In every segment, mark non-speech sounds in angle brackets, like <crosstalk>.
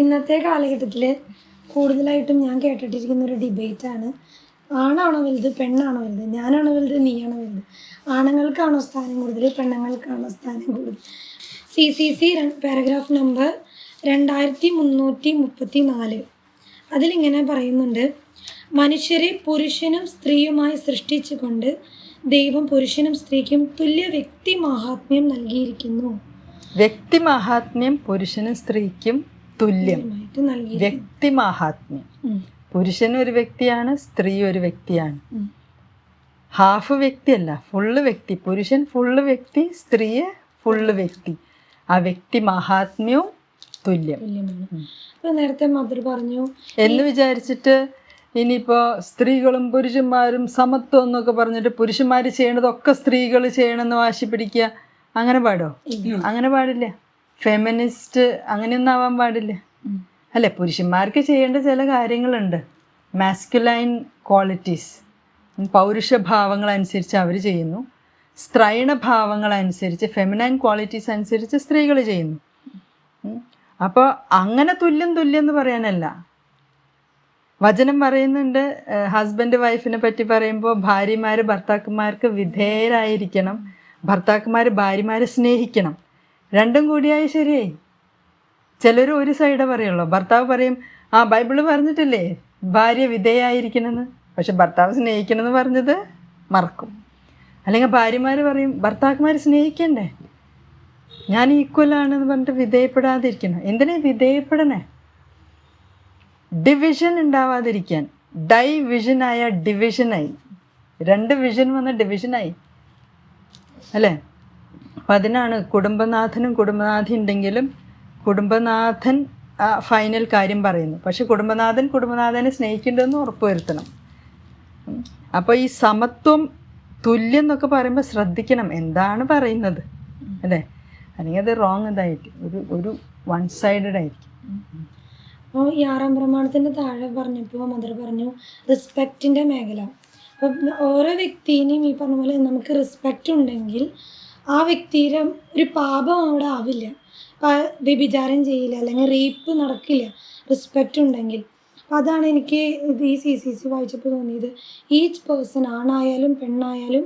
ഇന്നത്തെ കാലഘട്ടത്തിൽ കൂടുതലായിട്ടും ഞാൻ കേട്ടിട്ടിരിക്കുന്ന ഒരു ഡിബേറ്റാണ്. ആണാണോ വലുത് പെണ്ണാണോ വലുത്? ഞാനാണോ വലുത് നീയാണോ വലുത്? ആണുങ്ങൾക്കാണോ സ്ഥാനം കൂടുതൽ പെണ്ണുങ്ങൾക്കാണോ സ്ഥാനം കൂടുതൽ C C C paragraph number രണ്ടായിരത്തി മുന്നൂറ്റി മുപ്പത്തി നാല് അതിലിങ്ങനെ പറയുന്നുണ്ട്. മനുഷ്യരെ പുരുഷനും സ്ത്രീയുമായി സൃഷ്ടിച്ചുകൊണ്ട് ദൈവം പുരുഷനും സ്ത്രീക്കും തുല്യ വ്യക്തി മാഹാത്മ്യം നൽകിയിരിക്കുന്നു. വ്യക്തി മഹാത്മ്യം പുരുഷനും സ്ത്രീക്കും തുല്യം വ്യക്തി മഹാത്മ്യം പുരുഷൻ ഒരു വ്യക്തിയാണ് സ്ത്രീ ഒരു വ്യക്തിയാണ്. ഹാഫ് വ്യക്തിയല്ല ഫുള്ള് വ്യക്തി. പുരുഷൻ ഫുള്ള് വ്യക്തി സ്ത്രീയെ ഫുള്ള് വ്യക്തി. ആ വ്യക്തി മഹാത്മ്യവും തുല്യം നേരത്തെ മധുർ പറഞ്ഞു എന്ന് വിചാരിച്ചിട്ട് ഇനിയിപ്പോൾ സ്ത്രീകളും പുരുഷന്മാരും സമത്വം എന്നൊക്കെ പറഞ്ഞിട്ട് പുരുഷന്മാർ ചെയ്യണതൊക്കെ സ്ത്രീകൾ ചെയ്യണമെന്ന് വാശി പിടിക്കുക. അങ്ങനെ പാടോ? അങ്ങനെ പാടില്ല. ഫെമിനിസ്റ്റ് അങ്ങനെയൊന്നും ആവാൻ പാടില്ല. അല്ലെ പുരുഷന്മാർക്ക് ചെയ്യേണ്ട ചില കാര്യങ്ങളുണ്ട്. മാസ്കുലൈൻ ക്വാളിറ്റീസ് പൗരുഷഭാവങ്ങൾ അനുസരിച്ച് അവർ ചെയ്യുന്നു. സ്ത്രൈണ ഭാവങ്ങൾ അനുസരിച്ച് ഫെമിനൈൻ ക്വാളിറ്റീസ് അനുസരിച്ച് സ്ത്രീകൾ ചെയ്യുന്നു. അപ്പോൾ അങ്ങനെ തുല്യം തുല്യം എന്ന് പറയാനല്ല. വചനം പറയുന്നുണ്ട് ഹസ്ബൻഡ് വൈഫിനെ പറ്റി പറയുമ്പോൾ ഭാര്യമാർ ഭർത്താക്കന്മാർക്ക് വിധേയരായിരിക്കണം. ഭർത്താക്കന്മാർ ഭാര്യമാരെ സ്നേഹിക്കണം. രണ്ടും കൂടിയായി ശരിയായി ചിലർ ഒരു സൈഡേ പറയുള്ളൂ. ഭർത്താവ് പറയും ആ ബൈബിൾ പറഞ്ഞിട്ടില്ലേ? ഭാര്യ വിധേയായിരിക്കണമെന്ന് പക്ഷെ ഭർത്താവ് സ്നേഹിക്കണമെന്ന് പറഞ്ഞത് മറക്കും. അല്ലെങ്കിൽ ഭാര്യമാർ പറയും ഭർത്താക്കന്മാർ സ്നേഹിക്കണ്ടേ? ഞാൻ ഈക്വലാണെന്ന് പറഞ്ഞിട്ട് വിധേയപ്പെടാതിരിക്കണം. എന്തിനാ വിധേയപ്പെടണേ? ഡിവിഷൻ ഉണ്ടാവാതിരിക്കാൻ. ഡൈ വിഷനായ ഡിവിഷനായി രണ്ട് വിഷൻ വന്ന ഡിവിഷനായി അല്ലേ? അപ്പം അതിനാണ് കുടുംബനാഥനും കുടുംബനാഥി ഉണ്ടെങ്കിലും കുടുംബനാഥൻ ഫൈനൽ കാര്യം പറയുന്നു. പക്ഷെ കുടുംബനാഥൻ കുടുംബനാഥനെ സ്നേഹിക്കേണ്ടതെന്ന് ഉറപ്പുവരുത്തണം അപ്പോൾ ഈ സമത്വം തുല്യം എന്നൊക്കെ പറയുമ്പോൾ ശ്രദ്ധിക്കണം. എന്താണ് പറയുന്നത്? അല്ലേ? അല്ലെങ്കിൽ അത് റോങ് ഇതായിട്ട് ഒരു ഒരു വൺ സൈഡഡ് ആയിരിക്കും. അപ്പോൾ ഈ ആറാം പ്രമാണത്തിന്റെ താഴെ പറഞ്ഞപ്പോൾ മദർ പറഞ്ഞു റെസ്പെക്റ്റിന്റെ മേഖല. അപ്പോൾ ഓരോ വ്യക്തിനെയും ഈ പറഞ്ഞ പോലെ നമുക്ക് റെസ്പെക്റ്റ് ഉണ്ടെങ്കിൽ ആ വ്യക്തിയുടെ ഒരു പാപം അവിടെ ആവില്ല. വ്യഭിചാരം ചെയ്യില്ല അല്ലെങ്കിൽ റേപ്പ് നടക്കില്ല. റെസ്പെക്റ്റ് ഉണ്ടെങ്കിൽ അപ്പം അതാണ് എനിക്ക് ഇത് ഈ സി സി സി വായിച്ചപ്പോൾ തോന്നിയത്. ഈച്ച് പേഴ്സൺ ആണായാലും പെണ്ണായാലും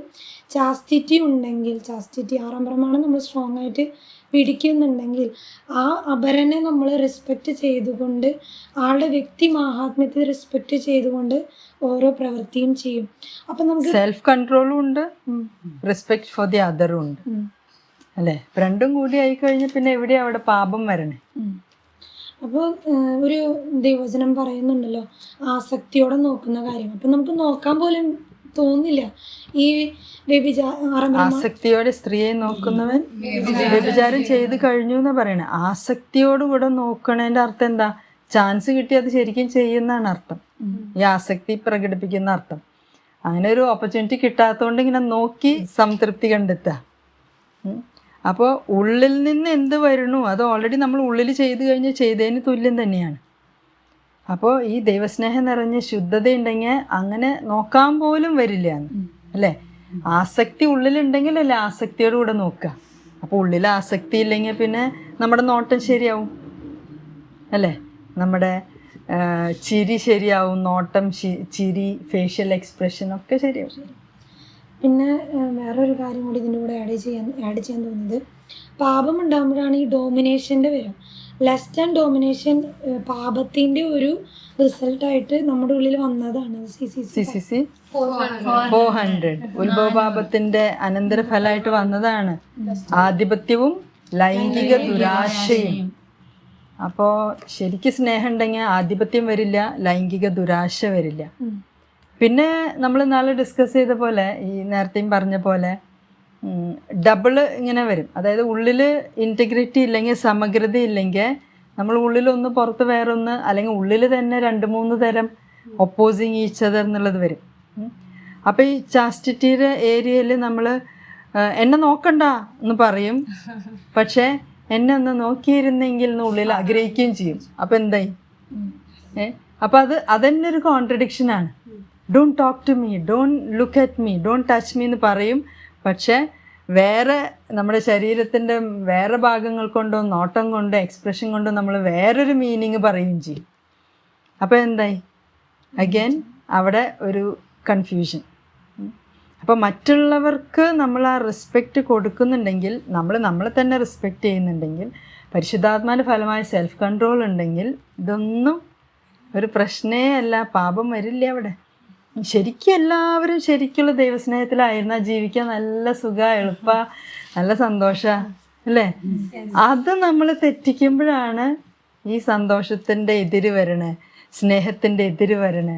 ചാസ്റ്റിറ്റി ഉണ്ടെങ്കിൽ ചാസ്റ്റിറ്റി ആറാം പ്രമാണം നമ്മൾ സ്ട്രോങ് ആയിട്ട് പിടിക്കുന്നുണ്ടെങ്കിൽ ആ അപരനെ നമ്മൾ റെസ്പെക്റ്റ് ചെയ്തുകൊണ്ട് ആളുടെ വ്യക്തി മാഹാത്മ്യത്തെ റെസ്പെക്റ്റ് ചെയ്തുകൊണ്ട് ഓരോ പ്രവൃത്തിയും ചെയ്യും. അപ്പം നമുക്ക് സെൽഫ് കൺട്രോളും ഉണ്ട് റെസ്പെക്ട് ഫോർ ദി അതറും ഉണ്ട്. അല്ലേ? രണ്ടും കൂടി ആയി കഴിഞ്ഞാൽ പിന്നെ എവിടെയാണ് അവിടെ പാപം വരണേ. അപ്പോൾ ഒരു ദൈവവചനം പറയുന്നുണ്ടല്ലോ ആസക്തിയോടെ നോക്കുന്ന കാര്യം അപ്പം നമുക്ക് നോക്കാൻ പോലും തോന്നില്ല. ഈ ആസക്തിയോടെ സ്ത്രീയെ നോക്കുന്നവൻ വ്യഭിചാരം ചെയ്ത് കഴിഞ്ഞു എന്ന് പറയണേ. ആസക്തിയോടുകൂടെ നോക്കണേന്റെ അർത്ഥം എന്താ? ചാൻസ് കിട്ടി അത് ശരിക്കും ചെയ്യുന്നതാണ് അർത്ഥം. ഈ ആസക്തി പ്രകടിപ്പിക്കുന്ന അർത്ഥം. അങ്ങനെ ഒരു ഓപ്പർച്യൂണിറ്റി കിട്ടാത്തതുകൊണ്ട് ഇങ്ങനെ നോക്കി സംതൃപ്തി കണ്ടെത്തുക. അപ്പോൾ ഉള്ളിൽ നിന്ന് എന്ത് വരണു അത് ഓൾറെഡി നമ്മൾ ഉള്ളിൽ ചെയ്ത് കഴിഞ്ഞ് ചെയ്തതിന് തുല്യം തന്നെയാണ്. അപ്പോൾ ഈ ദൈവസ്നേഹം നിറഞ്ഞ ശുദ്ധത ഉണ്ടെങ്കിൽ അങ്ങനെ നോക്കാൻ പോലും വരില്ല അല്ലേ? ആസക്തി ഉള്ളിലുണ്ടെങ്കിലല്ലേ ആസക്തിയോട് കൂടെ നോക്കുക. അപ്പോൾ ഉള്ളിൽ ആസക്തി ഇല്ലെങ്കിൽ പിന്നെ നമ്മുടെ നോട്ടം ശരിയാവും. അല്ലേ? നമ്മുടെ ചിരി ശരിയാവും. നോട്ടം ചിരി ഫേഷ്യൽ എക്സ്പ്രഷൻ ഒക്കെ ശരിയാവും. പിന്നെ വേറൊരു കാര്യം കൂടി ഇതിന്റെ കൂടെ ആഡ് ചെയ്യാൻ ആഡ് ചെയ്യാൻ തോന്നുന്നത്. പാപം ഉണ്ടാകുമ്പോഴാണ് ഈ ഡോമിനേഷന്റെ വരും. ലെസ് ആൻഡ് ഡോമിനേഷൻ പാപത്തിന്റെ ഒരു റിസൾട്ടായിട്ട് നമ്മുടെ ഉള്ളിൽ വന്നതാണ് C C C C C C four hundred ഉത്ഭവപാപത്തിന്റെ അനന്തരഫലമായിട്ട് വന്നതാണ്. ആധിപത്യവും ലൈംഗിക ദുരാശയും. അപ്പോൾ ശരിക്ക് സ്നേഹം ഉണ്ടെങ്കിൽ ആധിപത്യം വരില്ല ലൈംഗിക ദുരാശ വരില്ല. പിന്നെ നമ്മൾ നാളെ ഡിസ്കസ് ചെയ്ത പോലെ ഈ നേരത്തെയും പറഞ്ഞ പോലെ ഡബിൾ ഇങ്ങനെ വരും. അതായത് ഉള്ളിൽ ഇന്റഗ്രിറ്റി ഇല്ലെങ്കിൽ സമഗ്രത ഇല്ലെങ്കിൽ നമ്മൾ ഉള്ളിലൊന്ന് പുറത്ത് വേറൊന്ന് അല്ലെങ്കിൽ ഉള്ളിൽ തന്നെ രണ്ട് മൂന്ന് തരം ഒപ്പോസിങ് ഈച്ച് അതർ എന്നുള്ളത് വരും. അപ്പോൾ ഈ ചാസ്റ്റിറ്റിയുടെ ഏരിയയിൽ നമ്മൾ എന്നെ നോക്കണ്ട എന്ന് പറയും. പക്ഷേ എന്നെ ഒന്ന് നോക്കിയിരുന്നെങ്കിൽ എന്ന് ഉള്ളിൽ ആഗ്രഹിക്കുകയും ചെയ്യും. അപ്പോൾ എന്തായി? ഏ? അപ്പോൾ അത് അതന്നെ ഒരു കോൺട്രഡിക്ഷനാണ് don't talk to me don't look at me don't touch me എന്ന് പറയും. പക്ഷേ വേറെ നമ്മുടെ ശരീരത്തിന്റെ വേറെ ഭാഗങ്ങൾ കൊണ്ടോ നോട്ടം കൊണ്ടോ എക്സ്പ്രഷൻ കൊണ്ടോ നമ്മൾ വേറൊരു മീനിങ് പറയുകയും ചെയ്യും. അപ്പോൾ എന്തായി? അഗൈൻ അവിടെ ഒരു കൺഫ്യൂഷൻ അപ്പോൾ മറ്റുള്ളവർക്ക് നമ്മൾ ആ റെസ്പെക്റ്റ് കൊടുക്കുന്നുണ്ടെങ്കിൽ നമ്മൾ നമ്മളെ തന്നെ റെസ്പെക്റ്റ് ചെയ്യുന്നുണ്ടെങ്കിൽ പരിശുദ്ധാത്മാന്റെ ഫലമായ സെൽഫ് കൺട്രോൾ ഉണ്ടെങ്കിൽ ഇതൊന്നും ഒരു പ്രശ്നേ അല്ല. പാപം വരില്ല അവിടെ. ശരിക്കും എല്ലാവരും ശരിക്കുള്ള ദൈവസ്നേഹത്തിലായിരുന്ന ജീവിക്കാൻ നല്ല സുഖ എളുപ്പ നല്ല സന്തോഷ അല്ലേ? അത് നമ്മൾ തെറ്റിക്കുമ്പോഴാണ് ഈ സന്തോഷത്തിന്റെ എതിര് വരണേ സ്നേഹത്തിന്റെ എതിര് വരണേ.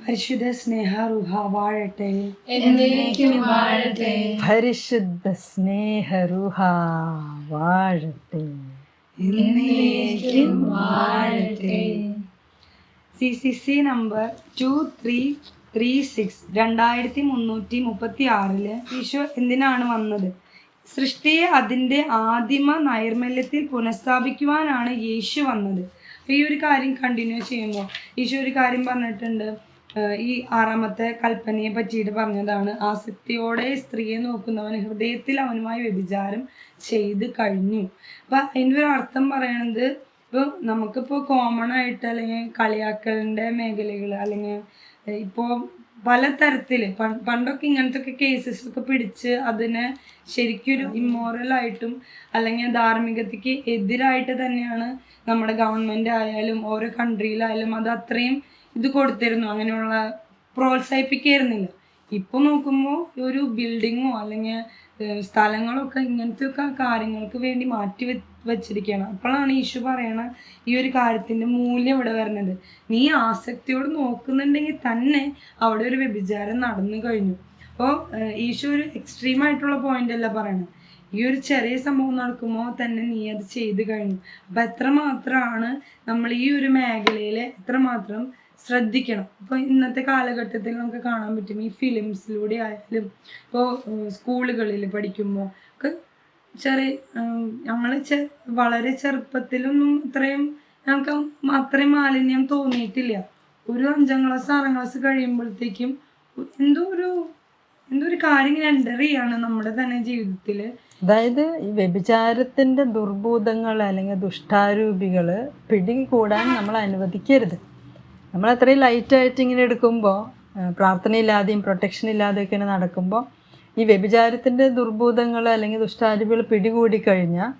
പരിശുദ്ധ സ്നേഹ റുഹ വാഴട്ടെ. പരിശുദ്ധ സ്നേഹരുഹ വാഴട്ടെ. C C C number two three three six രണ്ടായിരത്തി മുന്നൂറ്റി മുപ്പത്തി ആറിൽ ഈശോ എന്തിനാണ് വന്നത്? സൃഷ്ടിയെ അതിന്റെ ആദിമ നൈർമല്യത്തിൽ പുനഃസ്ഥാപിക്കുവാനാണ് യേശു വന്നത്. അപ്പോൾ ഈ ഒരു കാര്യം കണ്ടിന്യൂ ചെയ്യുമ്പോൾ ഈശോ ഒരു കാര്യം പറഞ്ഞിട്ടുണ്ട്. ഈ ആറാമത്തെ കൽപ്പനയെ പറ്റിയിട്ട് പറഞ്ഞതാണ് ആസക്തിയോടെ സ്ത്രീയെ നോക്കുന്നവൻ ഹൃദയത്തിൽ അവനുമായി വ്യഭിചാരം ചെയ്ത് കഴിഞ്ഞു. അപ്പം അതിന്റെ ഒരു അർത്ഥം പറയണത് ഇപ്പോൾ നമുക്കിപ്പോൾ കോമൺ ആയിട്ട് അല്ലെങ്കിൽ കളിയാക്കലിന്റെ മേഖലകൾ അല്ലെങ്കിൽ ഇപ്പോൾ പലതരത്തിൽ പണ്ടൊക്കെ ഇങ്ങനത്തെ ഒക്കെ കേസസ് ഒക്കെ പിടിച്ച് അതിനെ ശരിക്കൊരു ഇമ്മോറലായിട്ടും അല്ലെങ്കിൽ ധാർമ്മികതയ്ക്ക് എതിരായിട്ട് തന്നെയാണ് നമ്മുടെ ഗവൺമെന്റ് ആയാലും ഓരോ കൺട്രിയിലായാലും അത് അത്രയും ഇത് കൊടുത്തിരുന്നു. അങ്ങനെയുള്ള പ്രോത്സാഹിപ്പിക്കായിരുന്നില്ല. ഇപ്പോൾ നോക്കുമ്പോൾ ഒരു ബിൽഡിങ്ങോ അല്ലെങ്കിൽ സ്ഥലങ്ങളൊക്കെ ഇങ്ങനത്തെ ഒക്കെ കാര്യങ്ങൾക്ക് വേണ്ടി മാറ്റി വെച്ചിരിക്കുകയാണ് അപ്പോഴാണ് ഈശു പറയണ ഈ ഒരു കാര്യത്തിന്റെ മൂല്യം ഇവിടെ വരുന്നത്. നീ ആസക്തിയോട് നോക്കുന്നുണ്ടെങ്കിൽ തന്നെ അവിടെ ഒരു വ്യഭിചാരം നടന്നു കഴിഞ്ഞു. അപ്പോൾ ഈശോ ഒരു എക്സ്ട്രീം ആയിട്ടുള്ള പോയിന്റ് അല്ല പറയണത്. ഈ ഒരു ചെറിയ സംഭവം നടക്കുമ്പോൾ തന്നെ നീ അത് ചെയ്തു കഴിഞ്ഞു. അപ്പം എത്രമാത്രമാണ് നമ്മൾ ഈ ഒരു മേഖലയിൽ എത്രമാത്രം ശ്രദ്ധിക്കണം. ഇപ്പോൾ ഇന്നത്തെ കാലഘട്ടത്തിൽ നമുക്ക് കാണാൻ പറ്റും ഈ ഫിലിംസിലൂടെ ആയാലും ഇപ്പോൾ സ്കൂളുകളിൽ പഠിക്കുമ്പോൾ ഒക്കെ ചെറിയ ഞങ്ങൾ ചെ വളരെ ചെറുപ്പത്തിലൊന്നും ഇത്രയും ഞങ്ങൾക്ക് അത്രയും മാലിന്യം തോന്നിയിട്ടില്ല. ഒരു അഞ്ചാം ക്ലാസ് ആറാം ക്ലാസ് കഴിയുമ്പോഴത്തേക്കും എന്തോ ഒരു എന്തോ ഒരു കാര്യം ഇങ്ങനെ എന്റർ ചെയ്യാണ് നമ്മുടെ തന്നെ ജീവിതത്തിൽ അതായത് ഈ വ്യഭിചാരത്തിന്റെ ദുർഭൂതങ്ങൾ അല്ലെങ്കിൽ ദുഷ്ടാരൂപികൾ പിടികൂടാൻ നമ്മൾ അനുവദിക്കരുത്. നമ്മൾ അത്രയും ലൈറ്റായിട്ട് ഇങ്ങനെ എടുക്കുമ്പോൾ പ്രാർത്ഥനയില്ലാതെയും പ്രൊട്ടക്ഷൻ ഇല്ലാതെയൊക്കെ ഇങ്ങനെ നടക്കുമ്പോൾ ഈ വ്യഭിചാരത്തിന്റെ ദുർഭൂതങ്ങൾ അല്ലെങ്കിൽ ദുഷ്ടാരൂപികൾ പിടികൂടി കഴിഞ്ഞാൽ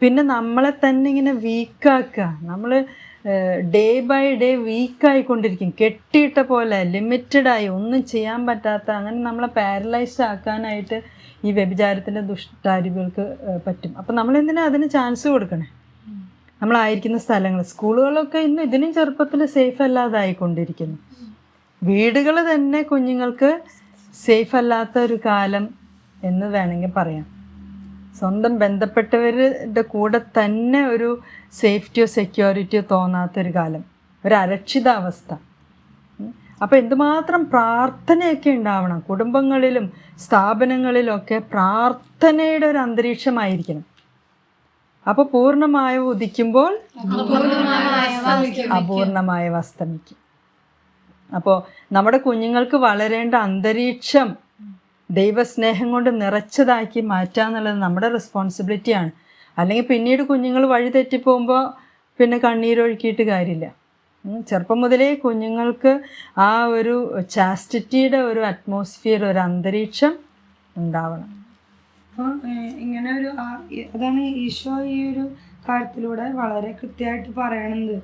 പിന്നെ നമ്മളെ തന്നെ ഇങ്ങനെ വീക്കാക്കുക നമ്മൾ ഡേ ബൈ ഡേ വീക്കായിക്കൊണ്ടിരിക്കും കെട്ടിയിട്ട പോലെ ലിമിറ്റഡായി ഒന്നും ചെയ്യാൻ പറ്റാത്ത അങ്ങനെ നമ്മളെ പാരലൈസ്ഡ് ആക്കാനായിട്ട് ഈ വ്യഭിചാരത്തിന്റെ ദുഷ്ടാരൂപികൾക്ക് പറ്റും. അപ്പം നമ്മൾ എന്തിനാ അതിന് ചാൻസ് കൊടുക്കണേ? നമ്മളായിരിക്കുന്ന സ്ഥലങ്ങൾ. സ്കൂളുകളൊക്കെ ഇന്ന് ഇതിനും ചെറുപ്പത്തിൽ സേഫ് അല്ലാതായിക്കൊണ്ടിരിക്കുന്നു. വീടുകൾ തന്നെ കുഞ്ഞുങ്ങൾക്ക് സേഫ് അല്ലാത്ത ഒരു കാലം എന്ന് വേണമെങ്കിൽ പറയാം. സ്വന്തം ബന്ധപ്പെട്ടവരുടെ കൂടെ തന്നെ ഒരു സേഫ്റ്റിയോ സെക്യൂരിറ്റിയോ തോന്നാത്തൊരു കാലം. ഒരു അരക്ഷിതാവസ്ഥ. അപ്പോൾ എന്തുമാത്രം പ്രാർത്ഥനയൊക്കെ ഉണ്ടാവണം. കുടുംബങ്ങളിലും സ്ഥാപനങ്ങളിലൊക്കെ പ്രാർത്ഥനയുടെ ഒരു അന്തരീക്ഷമായിരിക്കണം. അപ്പോൾ പൂർണമായ ഉദിക്കുമ്പോൾ അപൂർണമായ അസ്തമിക്കും അപ്പോൾ നമ്മുടെ കുഞ്ഞുങ്ങൾക്ക് വളരേണ്ട അന്തരീക്ഷം ദൈവസ്നേഹം കൊണ്ട് നിറച്ചതാക്കി മാറ്റുക എന്നുള്ളത് നമ്മുടെ റെസ്പോൺസിബിലിറ്റിയാണ് അല്ലെങ്കിൽ പിന്നീട് കുഞ്ഞുങ്ങൾ വഴി തെറ്റിപ്പോകുമ്പോൾ പിന്നെ കണ്ണീരൊഴുക്കിയിട്ട് കാര്യമില്ല. ചെറുപ്പം മുതലേ കുഞ്ഞുങ്ങൾക്ക് ആ ഒരു ചാസ്റ്റിറ്റിയുടെ ഒരു അറ്റ്മോസ്ഫിയർ ഒരു അന്തരീക്ഷം ഉണ്ടാവണം. അപ്പോൾ ഇങ്ങനെ ഒരു അതാണ് ഈശോ ഈ ഒരു കാര്യത്തിലൂടെ വളരെ കൃത്യമായിട്ട് പറയണത്.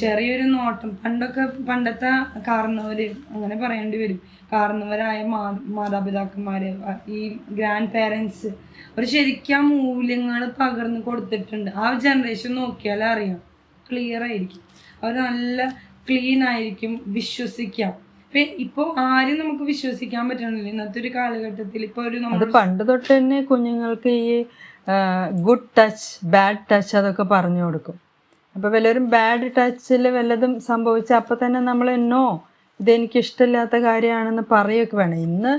ചെറിയൊരു നോട്ടം. പണ്ടൊക്കെ പണ്ടത്തെ കാരണവര് അങ്ങനെ പറയേണ്ടി വരും. കാർന്നവരായ മാ മാതാപിതാക്കന്മാര് ഈ ഗ്രാൻഡ് പേരൻസ് അവർ ശരിക്കും ആ മൂല്യങ്ങൾ പകർന്നു കൊടുത്തിട്ടുണ്ട്. ആ ജനറേഷൻ നോക്കിയാലേ അറിയാം. ക്ലിയർ ആയിരിക്കും. അവർ നല്ല ക്ലീൻ ആയിരിക്കും വിശ്വസിക്കാം. ഇപ്പൊ ഇപ്പോൾ ആരും നമുക്ക് വിശ്വസിക്കാൻ പറ്റണില്ല. ഇന്നത്തെ ഒരു കാലഘട്ടത്തിൽ ഇപ്പൊ ഒരു അത് നമ്മൾ പണ്ട് തൊട്ട് തന്നെ കുഞ്ഞുങ്ങൾക്ക് ഈ ഗുഡ് ടച്ച് ബാഡ് ടച്ച് അതൊക്കെ പറഞ്ഞു കൊടുക്കും. അപ്പോൾ വല്ലവരും ബാഡ് ടച്ചിൽ വല്ലതും സംഭവിച്ച അപ്പോൾ തന്നെ നമ്മൾ നോ ഇതെനിക്ക് ഇഷ്ടമില്ലാത്ത കാര്യമാണെന്ന് പറയുകയൊക്കെ വേണം. ഇന്ന്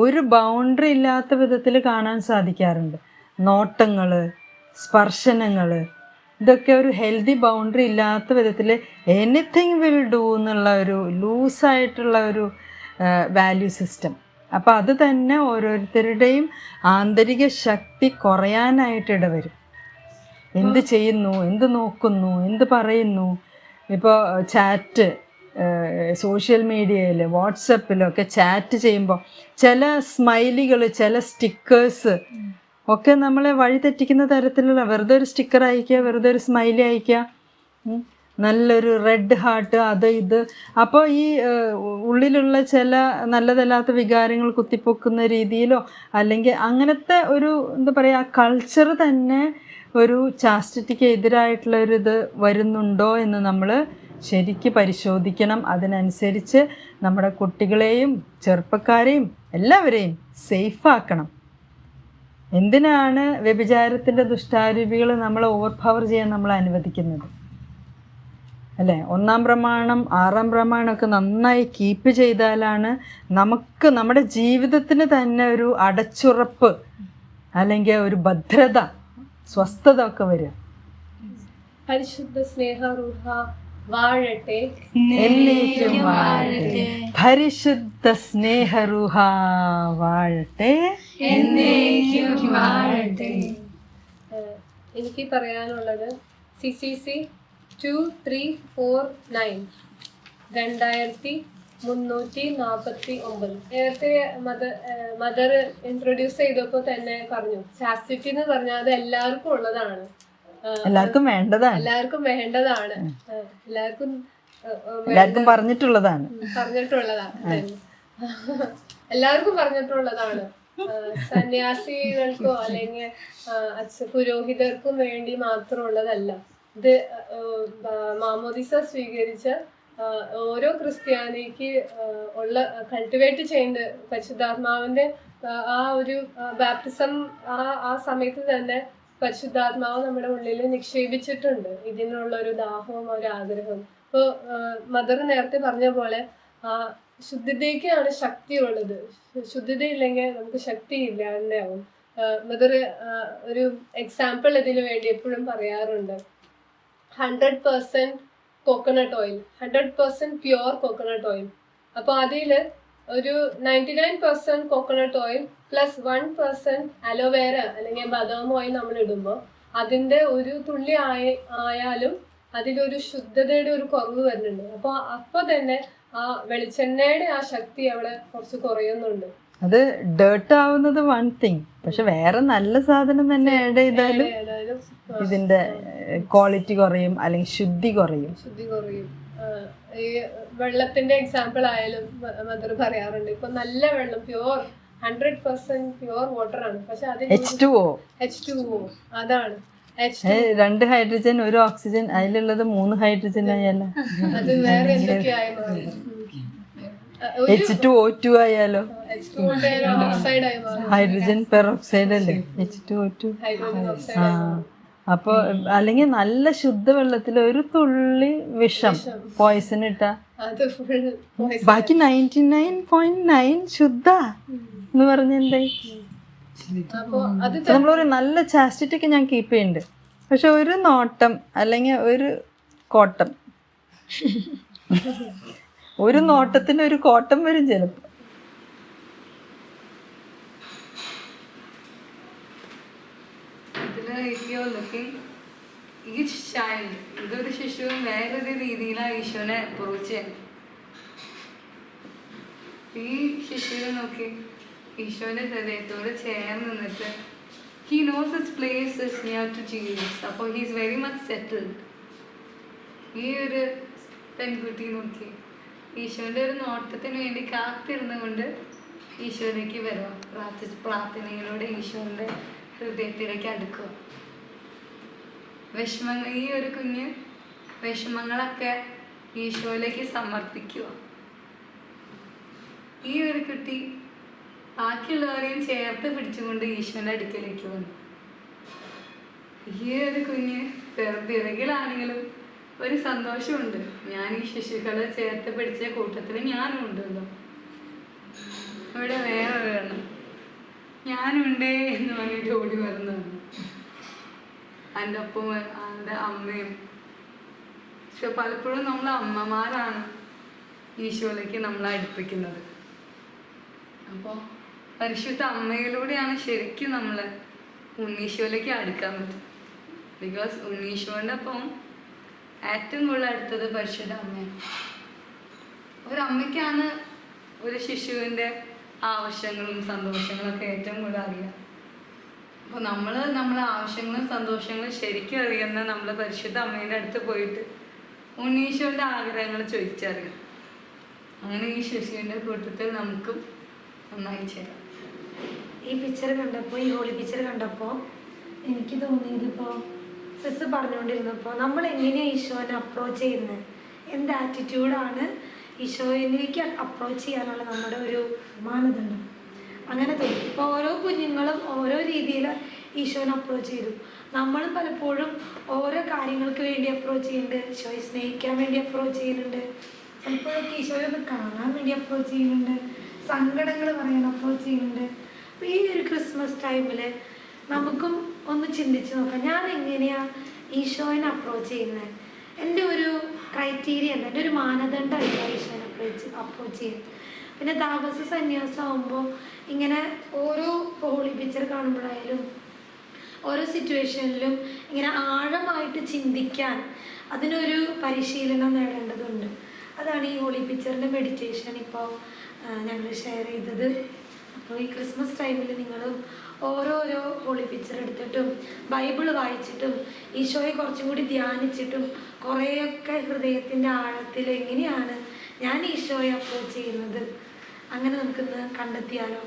ഒരു ബൗണ്ടറി ഇല്ലാത്ത വിധത്തിൽ കാണാൻ സാധിക്കാറുണ്ട്. നോട്ടങ്ങൾ സ്പർശനങ്ങൾ ഇതൊക്കെ ഒരു ഹെൽത്തി ബൗണ്ടറി ഇല്ലാത്ത വിധത്തിൽ എനിത്തിങ് വിൽ ഡൂ എന്നുള്ള ഒരു ലൂസായിട്ടുള്ള ഒരു വാല്യൂ സിസ്റ്റം അപ്പോൾ അത് തന്നെ ഓരോരുത്തരുടെയും ആന്തരിക ശക്തി കുറയാനായിട്ട് ഇടവരും എന്ത് ചെയ്യുന്നു എന്ത് നോക്കുന്നു എന്ത് പറയുന്നു? ഇപ്പോൾ ചാറ്റ് സോഷ്യൽ മീഡിയയിൽ വാട്സപ്പിലൊക്കെ ചാറ്റ് ചെയ്യുമ്പോൾ ചില സ്മൈലികൾ ചില സ്റ്റിക്കേഴ്സ് ഒക്കെ നമ്മളെ വഴി തെറ്റിക്കുന്ന തരത്തിലുള്ള വെറുതെ ഒരു സ്റ്റിക്കർ അയക്കുക വെറുതെ ഒരു സ്മൈലി അയക്കുക നല്ലൊരു റെഡ് ഹാർട്ട് അത് ഇത്. അപ്പോൾ ഈ ഉള്ളിലുള്ള ചില നല്ലതല്ലാത്ത വികാരങ്ങൾ കുത്തിപ്പൊക്കുന്ന രീതിയിലോ അല്ലെങ്കിൽ അങ്ങനത്തെ ഒരു എന്താ പറയുക കൾച്ചർ തന്നെ ഒരു ചാസ്റ്റിറ്റിക്ക് എതിരായിട്ടുള്ള ഒരു വരുന്നുണ്ടോ എന്ന് നമ്മൾ ശരിക്ക് പരിശോധിക്കണം. അതിനനുസരിച്ച് നമ്മുടെ കുട്ടികളെയും ചെറുപ്പക്കാരെയും എല്ലാവരെയും സേഫാക്കണം എന്തിനാണ് വ്യഭിചാരത്തിന്റെ ദുഷ്ടാരൂപികൾ നമ്മളെ ഓവർ പവർ ചെയ്യാൻ നമ്മൾ അനുവദിക്കുന്നത്? അല്ലേ? ഒന്നാം പ്രമാണം ആറാം പ്രമാണമൊക്കെ നന്നായി കീപ്പ് ചെയ്താലാണ് നമുക്ക് നമ്മുടെ ജീവിതത്തിന് തന്നെ ഒരു അടച്ചുറപ്പ് അല്ലെങ്കിൽ ഒരു ഭദ്രത സ്വസ്ഥത ഒക്കെ വരിക. പരിശുദ്ധ സ്നേഹറുഹ വാഴട്ടെ. എന്നേക്കും വാഴട്ടെ. പരിശുദ്ധ സ്നേഹരുഹ വാഴട്ടെ. എനിക്ക് പറയാനുള്ളത് C C C two three four nine രണ്ടായിരത്തി മുന്നൂറ്റി നാൽപ്പത്തി ഒമ്പത്. നേരത്തെ മദർ മദർ ഇൻട്രൊഡ്യൂസ് ചെയ്തപ്പോൾ തന്നെ പറഞ്ഞു. ചാസ്റ്റിറ്റി എന്ന് പറഞ്ഞാൽ അത് എല്ലാവർക്കും ഉള്ളതാണ്. എല്ലാവർക്കും വേണ്ടതാണ്. എല്ലാവർക്കും വേണ്ടതാണ്. എല്ലാവർക്കും എല്ലാവർക്കും പറഞ്ഞിട്ടുള്ളതാണ്. പറഞ്ഞിട്ടുള്ളതാണ്. എല്ലാവർക്കും പറഞ്ഞിട്ടുള്ളതാണ്. സന്യാസികൾക്കോ അല്ലെങ്കിൽ പുരോഹിതർക്കും വേണ്ടി മാത്രമുള്ളതല്ല. ഇത് മാമോദിസ സ്വീകരിച്ച ഓരോ ക്രിസ്ത്യാനിക്ക് ഉള്ള കൾട്ടിവേറ്റ് ചെയ്യേണ്ട പരിശുദ്ധാത്മാവിന്റെ ആ, ആ ഒരു ബാപ്റ്റിസം ആ ആ സമയത്ത് തന്നെ പരിശുദ്ധാത്മാവ് നമ്മുടെ ഉള്ളിൽ നിക്ഷേപിച്ചിട്ടുണ്ട്. ഇതിനുള്ള ഒരു ദാഹവും ഒരു ആഗ്രഹവും. ഇപ്പോൾ മദർ നേരത്തെ പറഞ്ഞ പോലെ ആ ശുദ്ധിതയ്ക്കാണ് ശക്തിയുള്ളത്. ശു- ശുദ്ധിത ഇല്ലെങ്കിൽ നമുക്ക് ശക്തി ഇല്ലാണ്ടാവും മദർ ഒരു എക്സാമ്പിൾ ഇതിനു വേണ്ടി എപ്പോഴും പറയാറുണ്ട്. Hundred percent coconut oil hundred percent pure coconut oil അപ്പോൾ അതിൽ ഒരു ninety nine percent coconut oil plus one percent aloe vera അല്ലെങ്കിൽ ബദാം ഓയിൽ നമ്മൾ ഇടുമ്പോൾ അതിന്റെ ഒരു തുള്ളി ആയ ആയാലും അതിലൊരു ശുദ്ധതയുടെ ഒരു കുറവ് വരുന്നുണ്ട്. അപ്പോൾ അപ്പോൾ തന്നെ ആ വെളിച്ചെണ്ണയുടെ ആ ശക്തി അവിടെ കുറച്ച് കുറയുന്നുണ്ട്. അത് ഡേർട്ട് ആവുന്നത് വൺ തിങ് പക്ഷെ വേറെ നല്ല സാധനം തന്നെ ആഡ് ചെയ്താലും ഇതിന്റെ ക്വാളിറ്റി കുറയും അല്ലെങ്കിൽ ശുദ്ധി കുറയും. ശുദ്ധി കുറയും. ഈ വെള്ളത്തിന്റെ എക്സാമ്പിൾ ആയാലും മദർ പറയാറുണ്ട്. ഇപ്പൊ നല്ല വെള്ളം pure hundred percent pure water ആണ്. പക്ഷെ അതിൽ H two O H two O അതാണ്. രണ്ട് ഹൈഡ്രജൻ ഒരു ഓക്സിജൻ അതിലുള്ളത് മൂന്ന് ഹൈഡ്രജൻ ആയാലോ? <laughs> അത് വേറെ എന്തൊക്കെയായി മാറും എച്ച് ടു ഒ ടു ആയാലോ ഹൈഡ്രജൻ പെറോക്സൈഡ് അല്ലേ? എച്ച് ടു ഒ ടു ആ. അപ്പോൾ അല്ലെങ്കിൽ നല്ല ശുദ്ധവെള്ളത്തിൽ ഒരു തുള്ളി വിഷം പോയിസൺ ഇട്ട ബാക്കി നയന്റി നയൻ പോയിന്റ് നയൻ ശുദ്ധ എന്ന് പറഞ്ഞെന്തേ നമ്മളൊരു നല്ല ചാസ്റ്റിറ്റി ഒക്കെ ഞാൻ കീപ്പ് ചെയ്യുന്നുണ്ട് പക്ഷെ ഒരു നോട്ടം അല്ലെങ്കിൽ ഒരു കോട്ടം. <laughs> ഒരു നോട്ടത്തിന് ഒരു കോട്ടം വരും ചിലപ്പോൾ if you are looking each child ഇതൊരു ശിശുവും വേറൊരു രീതിയിലാണ് ഈശോനെ അപ്രോച്ച് ചെയ്യുന്നത് ഈ ശിശുവിനെ നോക്കി ഈശോന്റെ ഹൃദയത്തോട് ചേർന്ന് നിന്നിട്ട് he knows his place is near to Jesus അപ്പോൾ he is very much settled ഈ ഒരു പെൺകുട്ടി നോക്കി ഈശോന്റെ ഒരു നോട്ടത്തിന് വേണ്ടി കാത്തിരുന്നു കൊണ്ട് ഈശോയിലേക്ക് വരാം. പ്രാർത്ഥി പ്രാർത്ഥനയിലൂടെ ഈശോന്റെ ഹൃദയത്തിലേക്ക് അടുക്കുക. വിഷമങ്ങൾ ഈ ഒരു കുഞ്ഞ് വിഷമങ്ങളൊക്കെ ഈശോയിലേക്ക് സമർപ്പിക്കുക. ഈ ഒരു കുട്ടി ബാക്കിയുള്ളവരെയും ചേർത്ത് പിടിച്ചുകൊണ്ട് ഈശോന്റെ അടുക്കലേക്ക് വന്നു. ഈ ഒരു കുഞ്ഞ് പിറ- പിറകിലാണെങ്കിലും ഒരു സന്തോഷമുണ്ട്. ഞാൻ ഈ ശിശുക്കളെ ചേർത്ത് പിടിച്ച കൂട്ടത്തിൽ ഞാനും ഉണ്ടല്ലോ. ഇവിടെ വേറെ ഒരെണ്ണം ഞാനുണ്ടേ എന്ന് പറഞ്ഞിട്ട് ഓടി വരുന്നു എന്റെ ഒപ്പം എന്റെ അമ്മയും. പക്ഷെ പലപ്പോഴും നമ്മൾ അമ്മമാരാണ് ഈശോയിലേക്ക് നമ്മളെ അടുപ്പിക്കുന്നത്. അപ്പോൾ പരിശുദ്ധ അമ്മയിലൂടെയാണ് ശരിക്കും നമ്മൾ ഉണ്ണീശോയിലേക്ക് അടുക്കാൻ പറ്റും ബിക്കോസ് ഉണ്ണീശോന്റെ ഒപ്പം ഏറ്റവും കൂടുതൽ അടുത്തത് പരിശുദ്ധ അമ്മയാണ്. ഒരമ്മയ്ക്കാണ് ഒരു ശിശുവിന്റെ ആവശ്യങ്ങളും സന്തോഷങ്ങളും ഒക്കെ ഏറ്റവും കൂടുതൽ അറിയാം. അപ്പോൾ നമ്മൾ നമ്മളെ ആവശ്യങ്ങളും സന്തോഷങ്ങളും ശരിക്കും അറിയുന്ന നമ്മളെ പരിശുദ്ധ അമ്മേന്റെ അടുത്ത് പോയിട്ട് ഉണ്ണീശോന്റെ ആഗ്രഹങ്ങൾ ചോദിച്ചറിയാം. അങ്ങനെ ഈ ശശിയുടെ കൂട്ടത്തിൽ നമുക്കും നന്നായി ചേരാം. ഈ പിക്ചർ കണ്ടപ്പോൾ ഈ ഹോളി പിക്ചർ കണ്ടപ്പോൾ എനിക്ക് തോന്നിയത് ഇപ്പോൾ സിസ് പറഞ്ഞുകൊണ്ടിരുന്നപ്പോൾ നമ്മൾ എങ്ങനെയാണ് ഈശോനെ അപ്രോച്ച് ചെയ്യുന്നത് എന്ത് ആറ്റിറ്റ്യൂഡാണ് ഈശോയിലേക്ക് അപ്രോച്ച് ചെയ്യാനുള്ള നമ്മുടെ ഒരു മാനദണ്ഡം. അങ്ങനെ തോന്നി ഇപ്പോൾ ഓരോ കുഞ്ഞുങ്ങളും ഓരോ രീതിയിൽ ഈശോനെ അപ്രോച്ച് ചെയ്തു. നമ്മൾ പലപ്പോഴും ഓരോ കാര്യങ്ങൾക്ക് വേണ്ടി അപ്രോച്ച് ചെയ്യുന്നുണ്ട്. ഈശോയെ സ്നേഹിക്കാൻ വേണ്ടി അപ്രോച്ച് ചെയ്യുന്നുണ്ട്. ചിലപ്പോഴൊക്കെ ഈശോയെ ഒന്ന് കാണാൻ വേണ്ടി അപ്രോച്ച് ചെയ്യുന്നുണ്ട്. സങ്കടങ്ങൾ പറയാൻ അപ്രോച്ച് ചെയ്യുന്നുണ്ട്. അപ്പോൾ ഈ ഒരു ക്രിസ്മസ് ടൈമിൽ നമുക്കും ഒന്ന് ചിന്തിച്ച് നോക്കാം. ഞാൻ എങ്ങനെയാണ് ഈശോനെ അപ്രോച്ച് ചെയ്യുന്നത്? എന്റെ ഒരു ക്രൈറ്റീരിയ അല്ല എന്റെ ഒരു മാനദണ്ഡമല്ല ഈശോനെ അപ്രോച്ച് അപ്രോച്ച് ചെയ്യുന്നത്. പിന്നെ താപസ സന്യാസമാകുമ്പോൾ ഇങ്ങനെ ഓരോ ഹോളി പിക്ചർ കാണുമ്പോഴായാലും ഓരോ സിറ്റുവേഷനിലും ഇങ്ങനെ ആഴമായിട്ട് ചിന്തിക്കാൻ അതിനൊരു പരിശീലനം നേടേണ്ടതുണ്ട്. അതാണ് ഈ ഹോളി പിക്ചറിന്റെ മെഡിറ്റേഷൻ ഇപ്പോൾ ഞങ്ങൾ ഷെയർ ചെയ്തത്. അപ്പോൾ ഈ ക്രിസ്മസ് ടൈമിൽ നിങ്ങൾ ഓരോരോ ഹോളി പിക്ചർ എടുത്തിട്ടും ബൈബിൾ വായിച്ചിട്ടും ഈശോയെ കുറച്ചും കൂടി ധ്യാനിച്ചിട്ടും കുറേയൊക്കെ ഹൃദയത്തിന്റെ ആഴത്തിൽ എങ്ങനെയാണ് ഞാൻ ഈശോയെ അപ്രോച്ച് ചെയ്യുന്നത് അങ്ങനെ നമുക്കിന്ന് കണ്ടെത്തിയാലോ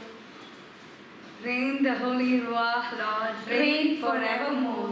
Reign the Holy Ruach, Lord, reign forevermore.